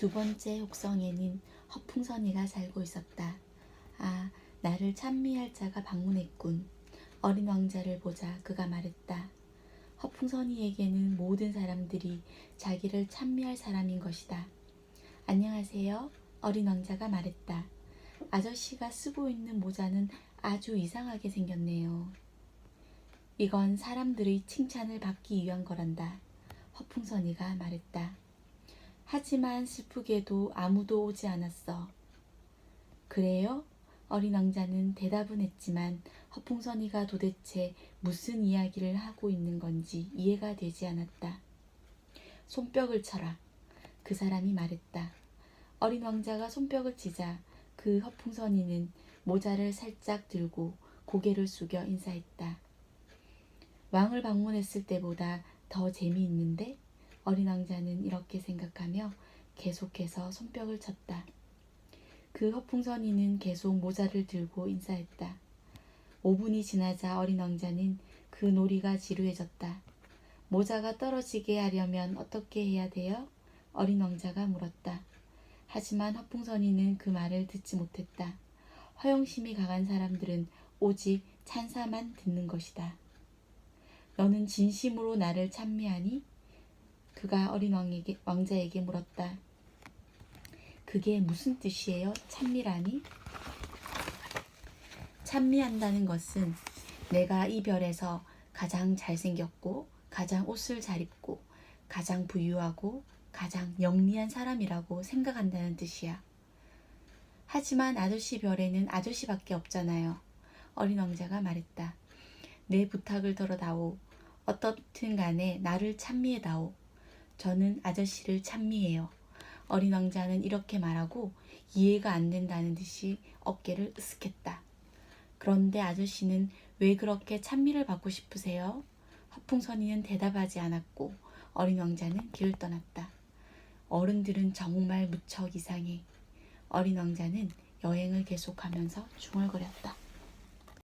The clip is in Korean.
두 번째 혹성에는 허풍선이가 살고 있었다. 아, 나를 찬미할 자가 방문했군. 어린 왕자를 보자 그가 말했다. 허풍선이에게는 모든 사람들이 자기를 찬미할 사람인 것이다. 안녕하세요. 어린 왕자가 말했다. 아저씨가 쓰고 있는 모자는 아주 이상하게 생겼네요. 이건 사람들의 칭찬을 받기 위한 거란다. 허풍선이가 말했다. 하지만 슬프게도 아무도 오지 않았어. 그래요? 어린 왕자는 대답은 했지만 허풍선이가 도대체 무슨 이야기를 하고 있는 건지 이해가 되지 않았다. 손뼉을 쳐라. 그 사람이 말했다. 어린 왕자가 손뼉을 치자 그 허풍선이는 모자를 살짝 들고 고개를 숙여 인사했다. 왕을 방문했을 때보다 더 재미있는데? 어린 왕자는 이렇게 생각하며 계속해서 손뼉을 쳤다. 그 허풍선이는 계속 모자를 들고 인사했다. 5분이 지나자 어린 왕자는 그 놀이가 지루해졌다. 모자가 떨어지게 하려면 어떻게 해야 돼요? 어린 왕자가 물었다. 하지만 허풍선이는 그 말을 듣지 못했다. 허영심이 강한 사람들은 오직 찬사만 듣는 것이다. 너는 진심으로 나를 찬미하니? 그가 어린 왕에게, 왕자에게 물었다. 그게 무슨 뜻이에요? 찬미라니? 찬미한다는 것은 내가 이 별에서 가장 잘생겼고, 가장 옷을 잘 입고, 가장 부유하고, 가장 영리한 사람이라고 생각한다는 뜻이야. 하지만 아저씨 별에는 아저씨밖에 없잖아요. 어린 왕자가 말했다. 내 부탁을 들어다오. 어떻든 간에 나를 찬미해다오. 저는 아저씨를 찬미해요. 어린 왕자는 이렇게 말하고 이해가 안 된다는 듯이 어깨를 으쓱했다. 그런데 아저씨는 왜 그렇게 찬미를 받고 싶으세요? 허풍선이는 대답하지 않았고 어린 왕자는 길을 떠났다. 어른들은 정말 무척 이상해. 어린 왕자는 여행을 계속하면서 중얼거렸다.